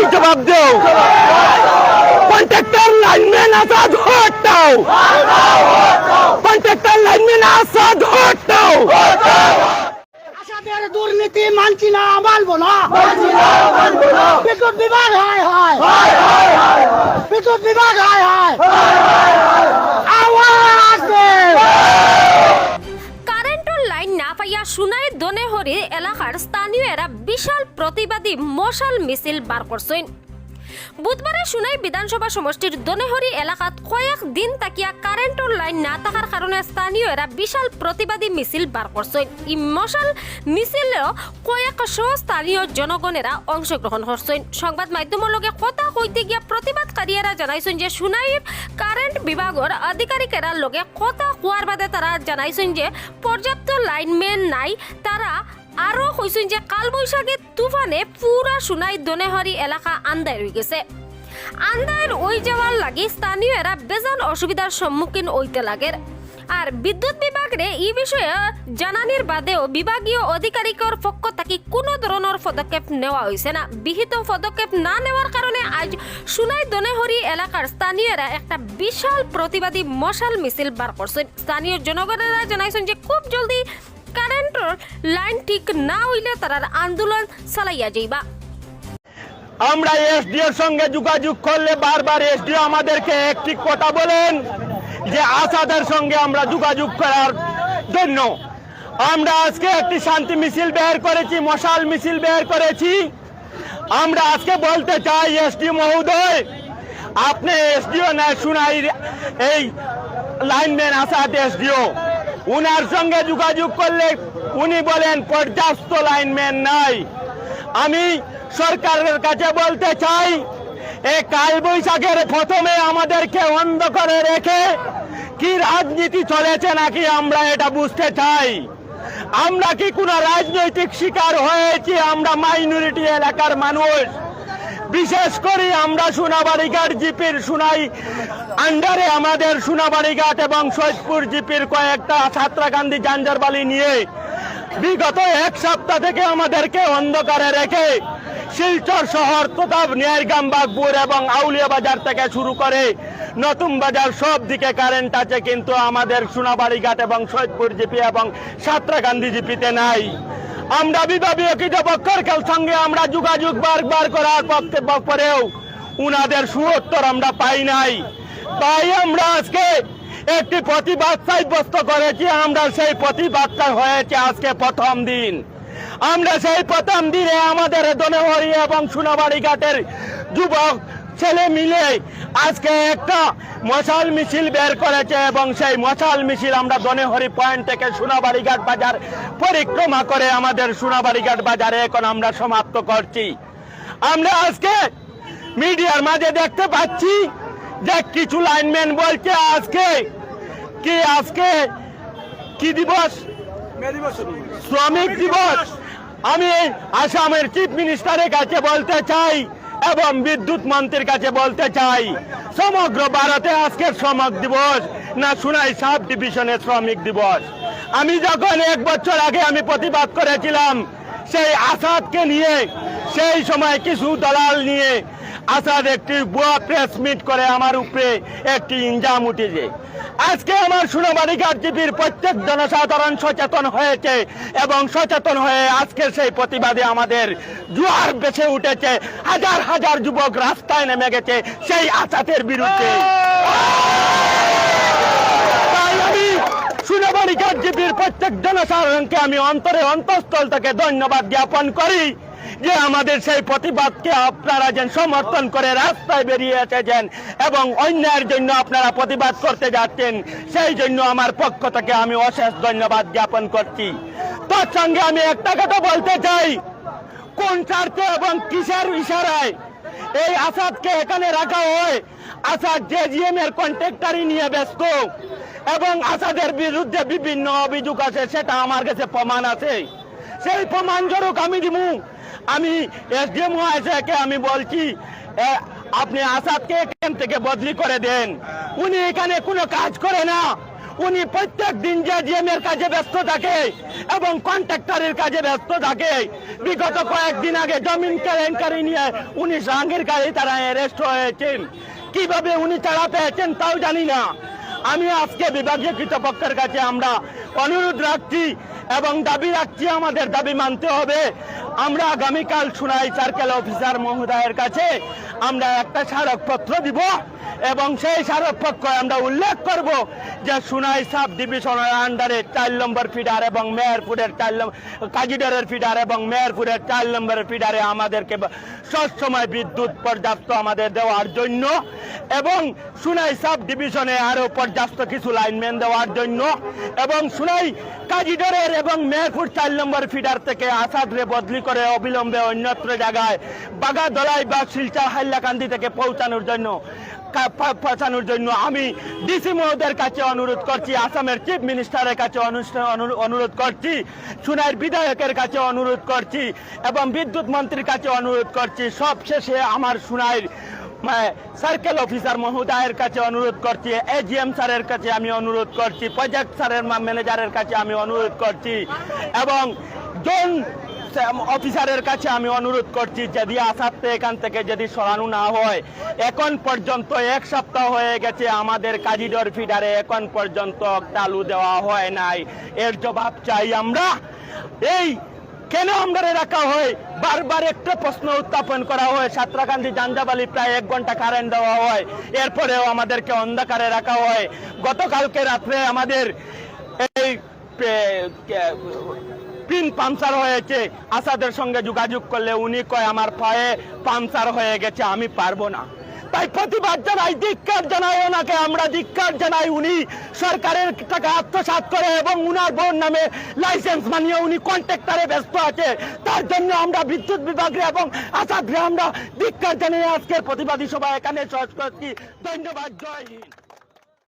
সবাই জবাব দেও কন্ট্রাক্টর লাইনম্যান আসাদ হটাও কন্ট্রাক্টর লাইনম্যান আসাদ হটাও আসাদের দুর্নীতি মানছি না মানবো না বিদ্যুৎ বিভাগ হায় হায় বিদ্যুৎ বিভাগ হায় হায় দনেহরি এলাকার স্থানীয়রা বিশাল প্রতিবাদী মশাল মিছিল বার করছেন। বুধবারে সুনাই বিধানসভা সমষ্টির দনেহরি এলাকাত কয়েক দিন তাকিয়া কারেন্টর লাইন না থাকার কারণে স্থানীয়রা বিশাল প্রতিবাদী মিছিল বার করছেন। এই মশাল মিছিলেও কয়েকশো স্থানীয় জনগণেরা অংশগ্রহণ করছেন। সংবাদ মাধ্যমের লগে কথা কইতে গিয়া প্রতিবাদকারীরা জানাইছেন যে সুনাইর কারেন্ট বিভাগের আধিকারিকেরা লগে কথা কোয়ার বাদে তারা জানাইছেন যে পর্যাপ্ত লাইনম্যান নাই। তারা আরও কইছেন যে কালবৈশাখী তুফানে পুরা সোনাই দনেহরি এলাকা আন্দায় রয়ে গেছে। আন্দায়ের ওই যাওয়ার লাগি স্থানীয়রা বেজান অসুবিধার সম্মুখীন হইতে লাগে আর বিদ্যুৎ বিভাগরে এই বিষয়ে জানানির বাদেও বিভাগীয় আধিকারিকর পক্ষ থাকি কোনো ধরনের পদক্ষেপ নেওয়া হয়েছে না। বিহিত পদক্ষেপ না নেওয়ার কারণে আজ সুনাই দনেহরি এলাকার স্থানীয়রা একটা বিশাল প্রতিবাদী মশাল মিছিল বার করছেন স্থানীয় জনগণেরা জানাইছেন যে খুব জলদি কারেন্টর লাইন ঠিক না হইলে তারার আন্দোলন চালাইয়া যাইবা। আমরা এসডিও এর সঙ্গে যোগাযোগ করলে বারবার এসডিও আমাদেরকে একটি কথা বলেন যে আসাদের সঙ্গে আমরা যোগাযোগ করার জন্য। আমরা আজকে একটি শান্তি মিছিল বের করেছি, মশাল মিছিল বের করেছি। আমরা আজকে বলতে চাই এসডিও মহোদয়, আপনি এসডিও না শুনাই এই লাইনম্যান আসাদ এসডিও। উনার সঙ্গে যোগাযোগ করলে উনি বলেন, পর্যাপ্ত লাইনম্যান নাই। আমি সরকারের কাছে বলতে চাই, এ কাল বৈশাখের প্রথমে আমাদেরকে অন্ধ করে রেখে কি রাজনীতি চলেছে নাকি আমরা এটা বুঝতে চাই। আমরা কি কোনো রাজনৈতিক শিকার হয়েছি? আমরা মাইনরিটি এলাকার মানুষ। বিশেষ করে আমরা সোনাবাড়িঘাট জিপির সুনাই আন্ডারে আমাদের সোনাবাড়িঘাট এবং সৈয়দপুর জিপির কয়েকটা ছাত্রাকান্দি জাঞ্জারবালি নিয়ে বিগত এক সপ্তাহ থেকে আমাদেরকে অন্ধকারে রেখে শিলচর শহর তথা ন্যায়গাম, বাগপুর এবং আউলিয়া বাজার থেকে শুরু করে নতুন বাজার সব দিকে কারেন্ট আছে, কিন্তু আমাদের সোনাবাড়িঘাট এবং সৈয়দপুর জিপি এবং সাঁতরাকান্দি জিপিতে নাই। আমরা বিভাগীয় কৃতপক্ষের সঙ্গে আমরা যোগাযোগ বারবার করার পক্ষে পরেও উনাদের সুউত্তর আমরা পাই নাই। তাই আমরা আজকে একটি প্রতিবাদ সাব্যস্ত করেছি। আমরা সেই প্রতিবাদটা হয়েছে আজকে প্রথম দিন। আমরা সেই প্রথম দিনে আমাদের দনেহরি এবং সোনাবাড়ি ঘাটের যুবক ছেলে মিলে আজকে একটা মশাল মিছিল বের করেছে এবং সেই মশাল মিছিল আমরা দনেহরি পয়েন্ট থেকে সোনাবাড়ি ঘাট বাজার পরিক্রমা করে আমাদের সোনাবাড়ি ঘাট বাজারে এখন আমরা সমাপ্ত করছি। আমরা আজকে মিডিয়ার মাঝে দেখতে পাচ্ছি যে কিছু লাইনম্যান বলছে আজকে কি আজকে কি দিবস? শ্রমিক দিবস। আমি আসামের চিফ মিনিস্টারের কাছে বলতে চাই এবং বিদ্যুৎ মন্ত্রীর কাছে বলতে চাই, সমগ্র ভারতে আজকের শ্রমিক দিবস না শুনাই সাব ডিভিশনের শ্রমিক দিবস। আমি যখন এক বছর আগে আমি প্রতিবাদ করেছিলাম, সেই আসাদকে নিয়ে সেই সময় কিছু দলাল নিয়ে আসাদ একটি বুয়া প্রেস মিট করে আমার উপরে একটি ইনজাম উঠেছে। আজকে আমার সুনাবাড়ি জিপির প্রত্যেক জনসাধারণ সচেতন হয়েছে এবং সচেতন হয়ে আজকে সেই প্রতিবাদে আমাদের জোয়ার বেছে উঠেছে। হাজার হাজার যুবক রাস্তায় নেমে গেছে সেই আসাদের বিরুদ্ধে। সুনাবাড়ি জিপির প্রত্যেক জনসাধারণকে আমি অন্তরে অন্তঃস্থল থেকে ধন্যবাদ জ্ঞাপন করি। যে আমাদের সেই প্রতিবাদকে আপনারা যেন সমর্থন করে রাস্তায় বেরিয়ে এসেছেন এবং অন্যায়ের জন্য আপনারা প্রতিবাদ করতে যাচ্ছেন, সেই জন্য আমার পক্ষ থেকে আমি অশেষ ধন্যবাদ জ্ঞাপন করছি। তার সঙ্গে আমি একটা কথা বলতে চাই, কোন স্বার্থে এবং কিসের ইশারায় এই আসাদকে এখানে রাখা হয়? আসাদ জেজিএম এর কন্ট্রাক্টারি নিয়ে ব্যস্ত এবং আসাদের বিরুদ্ধে বিভিন্ন অভিযোগ আছে সেটা আমার কাছে প্রমাণ আছে। সেই প্রমাণ স্বরূপ আমি দিমু। আমি এসডিএম এসে আমি বলছি আপনি আসাদকে এখান থেকে বদলি করে দেন। উনি এখানে কোনো কাজ করে না। উনি প্রত্যেক দিন যে জিএম এর কাজে ব্যস্ত থাকে এবং কন্ট্রাক্টরের কাজে ব্যস্ত থাকে। বিগত কয়েকদিন আগে জমিন কেলেঙ্কারি নিয়ে উনি জাহাঙ্গীর গাড়ি তারা অ্যারেস্ট হয়েছেন। কীভাবে উনি তারা পেয়েছেন তাও জানি না। আমি আজকে বিভাগীয় কৃতপক্ষের কাছে আমরা অনুরোধ রাখছি এবং দাবি রাখছি, আমাদের দাবি মানতে হবে। আমরা আগামীকাল সুনাই সার্কেল অফিসার মহোদয়ের কাছে আমরা একটা স্মারকপত্র দিব এবং সেই স্মারকপত্র আমরা উল্লেখ করব যে সুনাই সাব ডিভিশনের আন্ডারে চার নম্বর ফিডার এবং মেয়রপুরের চার কাজিডারের ফিডার এবং মেয়রপুরের চার নম্বরের ফিডারে আমাদেরকে সবসময় বিদ্যুৎ পর্যাপ্ত আমাদের দেওয়ার জন্য এবং সুনাই সাব ডিভিশনে আরও পর্যাপ্ত কিছু লাইনম্যান দেওয়ার জন্য এবং সুনাই কাজিডরের এবং মেহেরপুর চার নম্বর ফিডার থেকে আসাদরে বদলি করে অবিলম্বে অন্যত্র জায়গায় বাগাদলাই বা শিলচর হাইলাকান্দি থেকে পৌঁছানোর জন্য পৌঁছানোর জন্য আমি ডিসি মহোদয়ের কাছে অনুরোধ করছি, আসামের চিফ মিনিস্টারের কাছে অনুরোধ করছি, সুনাইয়ের বিধায়কের কাছে অনুরোধ করছি এবং বিদ্যুৎ মন্ত্রীর কাছে অনুরোধ করছি সব শেষে আমার সুনাইয়ের সার্কেল অফিসার মহোদয়ের কাছে অনুরোধ করছি এজিএম স্যারের কাছে আমি অনুরোধ করছি, প্রজেক্ট স্যারের ম্যানেজারের কাছে আমি অনুরোধ করছি এবং জোন অফিসারের কাছে আমি অনুরোধ করছি, যদি আসাতে এখান থেকে যদি সরানো না হয়, এখন পর্যন্ত এক সপ্তাহ হয়ে গেছে আমাদের কাজিডর ফিডারে এখন পর্যন্ত চালু দেওয়া হয় নাই। এর জবাব চাই আমরা। এই কেন আমরা রাখা হয়? বারবার একটা প্রশ্ন উত্থাপন করা হয়। সাতরাকান্দি জাঞ্জাবালি প্রায় এক ঘণ্টা কারেন্ট দেওয়া হয়। এরপরেও আমাদেরকে অন্ধকারে রাখা হয়। গতকালকে রাত্রে আমাদের এই পিন পাংচার হয়েছে। আসাদের সঙ্গে যোগাযোগ করলে উনি কয়, আমার পায়ে পাংচার হয়ে গেছে, আমি পারব না। তাই প্রতিবাদ জানাই, ধিক্কার জানাই ওনাকে, আমরা ধিক্কার জানাই উনি সরকারের টাকা আত্মসাৎ করে এবং উনার বোন নামে লাইসেন্স মানিয়ে উনি কন্ট্রাক্টরে ব্যস্ত আছে। তার জন্য আমরা বিদ্যুৎ বিভাগে এবং আসাদরে আমরা ধিক্কার জানিয়ে আজকের প্রতিবাদী সভা এখানে শেষ করছি। ধন্যবাদ, জয় হিন্দ।